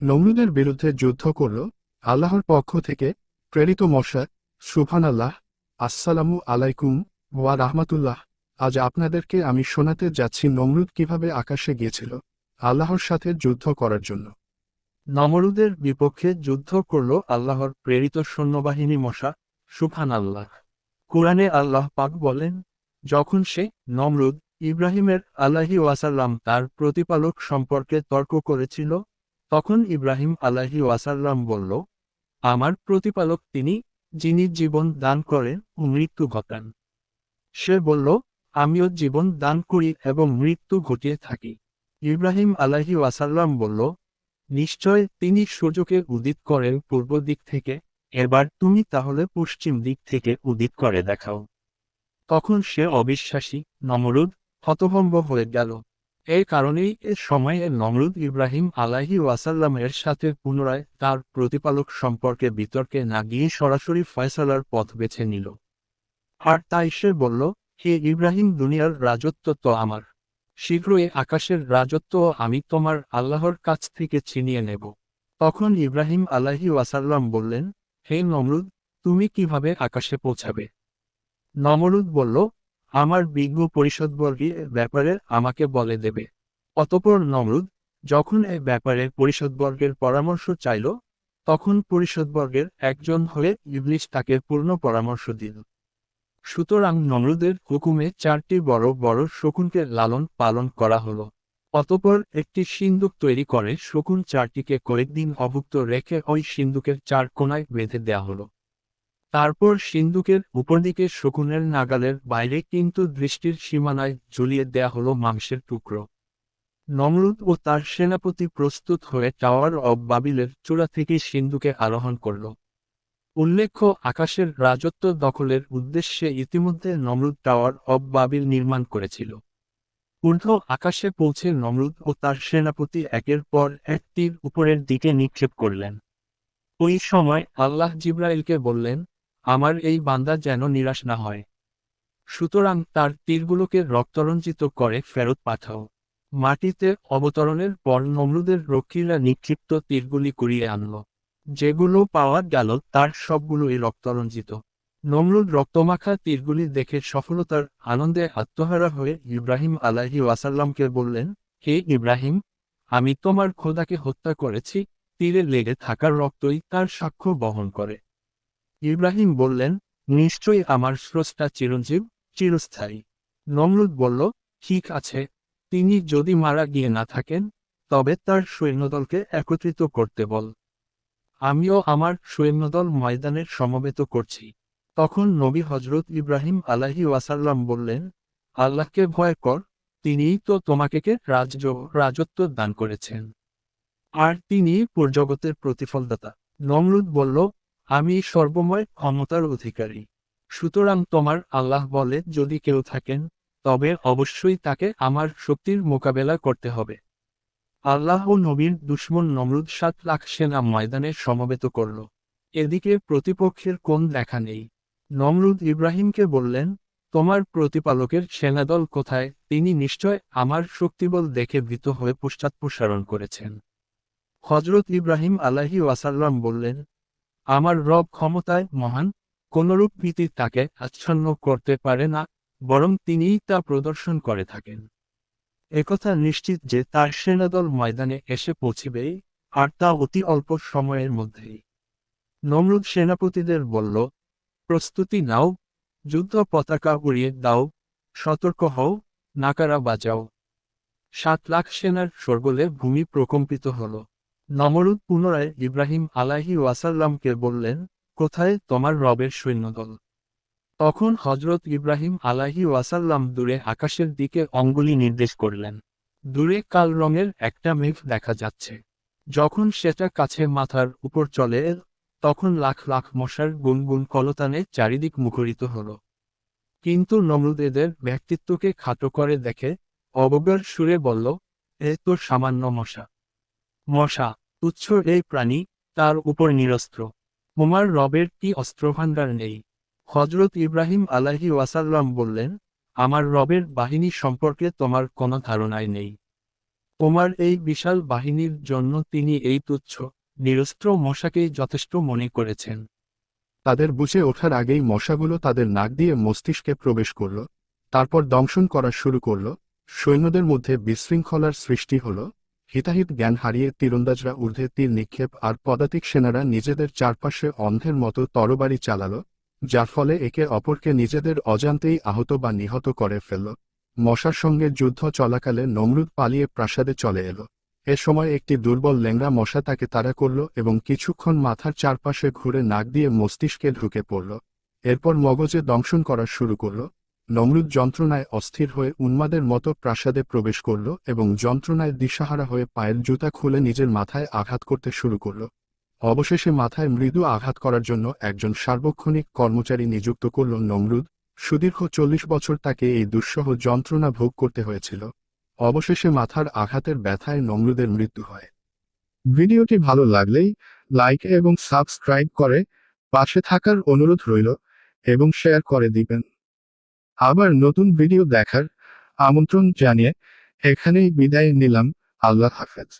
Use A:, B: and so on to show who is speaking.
A: নমরুদের বিরুদ্ধে যুদ্ধ করল আল্লাহর পক্ষ থেকে প্রেরিত মশা সুবহান আল্লাহ আসসালামু আলাইকুম ওয়া রাহমাতুল্লাহ। আজ আপনাদেরকে আমি শোনাতে যাচ্ছি নমরুদ কীভাবে আকাশে গিয়েছিল, আল্লাহর সাথে যুদ্ধ করার জন্য।
B: নমরুদের বিপক্ষে যুদ্ধ করল আল্লাহর প্রেরিত সৈন্যবাহিনী মশা সুফান আল্লাহ কোরআনে আল্লাহ পাক বলেন, যখন সে নমরুদ ইব্রাহিমের আল্লাহি ওয়াসাল্লাম তার প্রতিপালক সম্পর্কে তর্ক করেছিল তখন ইব্রাহিম আল্লাহি ওয়াসাল্লাম বলল, আমার প্রতিপালক তিনি, যিনি জীবন দান করেন ও মৃত্যু ঘটান। সে বলল, আমিও জীবন দান করি এবং মৃত্যু ঘটিয়ে থাকি। ইব্রাহিম আলাহি ওয়াসাল্লাম বলল, নিশ্চয় তিনি সূর্যকে উদিত করেন পূর্ব দিক থেকে, এবার তুমি তাহলে পশ্চিম দিক থেকে উদিত করে দেখাও। তখন সে অবিশ্বাসী, নমরুদ, হতভম্ব হয়ে গেল। এই কারণেই এ সময়ে নমরুদ ইব্রাহিম আলাহি ওয়াসাল্লামের সাথে পুনরায় তার প্রতিপালক সম্পর্কে বিতর্কে না গিয়ে সরাসরি ফয়সালার পথ বেছে নিল। আর তাই সে বলল, হে ইব্রাহিম, দুনিয়ার রাজত্ব তো আমার। শীঘ্রই আকাশের রাজত্ব আমি তোমার আল্লাহর কাছ থেকে ছিনিয়ে নেব। তখন ইব্রাহিম আলাহি ওয়াসাল্লাম বললেন, হে নমরুদ, তুমি কীভাবে আকাশে পৌঁছাবে? নমরুদ বলল আমার বিজ্ঞ পরিষদবর্গী ব্যাপারে আমাকে বলে দেবে। অতপর নমরুদ, যখন এ ব্যাপারে পরিষদবর্গের পরামর্শ চাইল, তখন পরিষদবর্গের একজন হয়ে ইবলিশ তাকে পূর্ণ পরামর্শ দিল। সুতরাং নমরুদের হুকুমে চারটি বড় বড় শকুনকে লালন পালন করা হলো। অতপর একটি সিন্দুক তৈরি করে শকুন চারটিকে কয়েকদিন অভুক্ত রেখে ওই সিন্দুকের চার কোনায় বেঁধে দেয়া হলো। তারপর সিন্দুকের উপরদিকে শকুনের নাগালের বাইরে কিন্তু দৃষ্টির সীমানায় ঝুলিয়ে দেয়া হলো মাংসের টুকরো। নমরুদ ও তার সেনাপতি প্রস্তুত হয়ে টাওয়ার অব বাবিলের চূড়া থেকে সিন্ধুকে আরোহণ করল। উল্লেখ্য, আকাশের রাজত্ব দখলের উদ্দেশ্যে ইতিমধ্যে নমরুদ টাওয়ার অব বাবিল নির্মাণ করেছিল। ঊর্ধ্ব আকাশে পৌঁছে নমরুদ ও তার সেনাপতি একের পর এক তীর উপরের দিকে নিক্ষেপ করলেন। ওই সময় আল্লাহ জিব্রাইলকে বললেন আমার এই বান্দা যেন নিরাশ না হয়। সুতরাং তার তীরগুলোকে রক্তরঞ্জিত করে ফেরত পাঠাও। মাটিতে অবতরণের পর নমরুদের রক্ষীরা নিক্ষিপ্ত তীরগুলি কুড়িয়ে আনল। যেগুলো পাওয়া গেল তার সবগুলোই রক্তরঞ্জিত। নমরুদ রক্তমাখা তীরগুলি দেখে সফলতার আনন্দে আত্মহারা হয়ে ইব্রাহিম আলাহি ওয়াসাল্লামকে বললেন, হে ইব্রাহিম, আমি তোমার খোদাকে হত্যা করেছি। তীরে লেগে থাকার রক্তই তার সাক্ষ্য বহন করে। ইব্রাহিম বললেন, নিশ্চয়ই আমার স্রষ্টা চিরঞ্জীব, চিরস্থায়ী। নমরুদ বলল, ঠিক আছে। তিনি যদি মারা গিয়ে না থাকেন, তবে তার সৈন্যদলকে একত্রিত করতে বল। আমিও আমার সৈন্যদল ময়দানের সমবেত করছি। তখন নবী হজরত ইব্রাহিম আলাহি ওয়াসাল্লাম বললেন, আল্লাহকে ভয় কর, তিনিই তো তোমাকে কে রাজ্য, রাজত্ব দান করেছেন। আর তিনি পুরজগতের প্রতিফলদাতা। নমরুদ বলল আমি সর্বময় ক্ষমতার অধিকারী। সুতরাং তোমার আল্লাহ বলে, যদি কেউ থাকেন, তবে অবশ্যই তাকে আমার শক্তির মোকাবেলা করতে হবে। আল্লাহ ও নবীর দুশ্মন নমরুদ সাত লাখ সেনা ময়দানে সমবেত করল। এদিকে প্রতিপক্ষের কোন দেখা নেই। নমরুদ ইব্রাহিমকে বললেন, তোমার প্রতিপালকের সেনাদল কোথায়? তিনি নিশ্চয় আমার শক্তিবল দেখে ভীত হয়ে পশ্চাৎপসারণ করেছেন। হজরত ইব্রাহিম আলাহি ওয়াসাল্লাম বললেন আমার রব ক্ষমতায় মহান, কোনরূপ ভীতি তাকে আচ্ছন্ন করতে পারে না, বরং তিনিই তা প্রদর্শন করে থাকেন। একথা নিশ্চিত যে তার সেনাদল ময়দানে এসে পৌঁছিবেই আর তা অতি অল্প সময়ের মধ্যেই। নমরুদ সেনাপতিদের বলল, প্রস্তুতি নাও, যুদ্ধ পতাকা উড়িয়ে দাও, সতর্ক হও, নাকারা বাজাও। সাত লাখ সেনার সরগোলে ভূমি প্রকম্পিত হল। নমরুদ পুনরায় ইব্রাহিম আলাহি ওয়াসাল্লামকে বললেন, কোথায় তোমার রবের সৈন্যদল? তখন হজরত ইব্রাহিম আলাহি ওয়াসাল্লাম দূরে আকাশের দিকে অঙ্গুলি নির্দেশ করলেন। দূরে কাল রঙের একটা মেঘ দেখা যাচ্ছে। যখন সেটা কাছে মাথার উপর চলে, তখন লাখ লাখ মশার গুনগুন কলতানে চারিদিক মুখরিত হল। কিন্তু নমরুদ এদের ব্যক্তিত্বকে খাটো করে দেখে অবজ্ঞার সুরে বলল, এ তো সামান্য মশা। মশা তুচ্ছ এই প্রাণী তার উপর নিরস্ত্র। তোমার রবের কি অস্ত্রভাণ্ডার নেই? হজরত ইব্রাহিম আলাহি ওয়াসাল্লাম বললেন, আমার রবের বাহিনী সম্পর্কে তোমার কোনো ধারণাই নেই। ওমার এই বিশাল বাহিনীর জন্য তিনি এই তুচ্ছ, নিরস্ত্র মশাকেই যথেষ্ট মনে করেছেন।
A: তাদের বুঝে ওঠার আগেই মশাগুলো তাদের নাক দিয়ে মস্তিষ্কে প্রবেশ করল, তারপর দংশন করা শুরু করল, সৈন্যদের মধ্যে বিশৃঙ্খলার সৃষ্টি হল হিতাহিত জ্ঞান হারিয়ে তীরন্দাজরা ঊর্ধ্বে তীর নিক্ষেপ আর পদাতিক সেনারা নিজেদের চারপাশে অন্ধের মতো তরবারি চালাল, যার ফলে একে অপরকে নিজেদের অজান্তেই আহত বা নিহত করে ফেলল। মশার সঙ্গে যুদ্ধ চলাকালে নমরুদ পালিয়ে প্রাসাদে চলে এলো। এ সময় একটি দুর্বল ল্যাংড়া মশা তাকে তাড়া করল এবং কিছুক্ষণ মাথার চারপাশে ঘুরে নাক দিয়ে মস্তিষ্কে ঢুকে পড়ল। এরপর মগজে দংশন করা শুরু করল। নমরুদ যন্ত্রণায় অস্থির হয়ে উন্মাদের মতো প্রাসাদে প্রবেশ করল এবং যন্ত্রণায় দিশাহারা হয়ে পায়ের জুতা খুলে নিজের মাথায় আঘাত করতে শুরু করল। অবশেষে মাথায় মৃদু আঘাত করার জন্য একজন সার্বক্ষণিক কর্মচারী নিযুক্ত করল নমরুদ, সুদীর্ঘ চল্লিশ বছর তাকে এই দুঃসহ যন্ত্রণা ভোগ করতে হয়েছিল। অবশেষে মাথার আঘাতের ব্যথায় নমরুদের মৃত্যু হয়। ভিডিওটি ভালো লাগলেই লাইক এবং সাবস্ক্রাইব করে পাশে থাকার অনুরোধ রইল এবং শেয়ার করে দিবেন। আবার নতুন ভিডিও দেখার আমন্ত্রণ জানিয়ে এখানেই বিদায় নিলাম। আল্লাহ হাফেজ।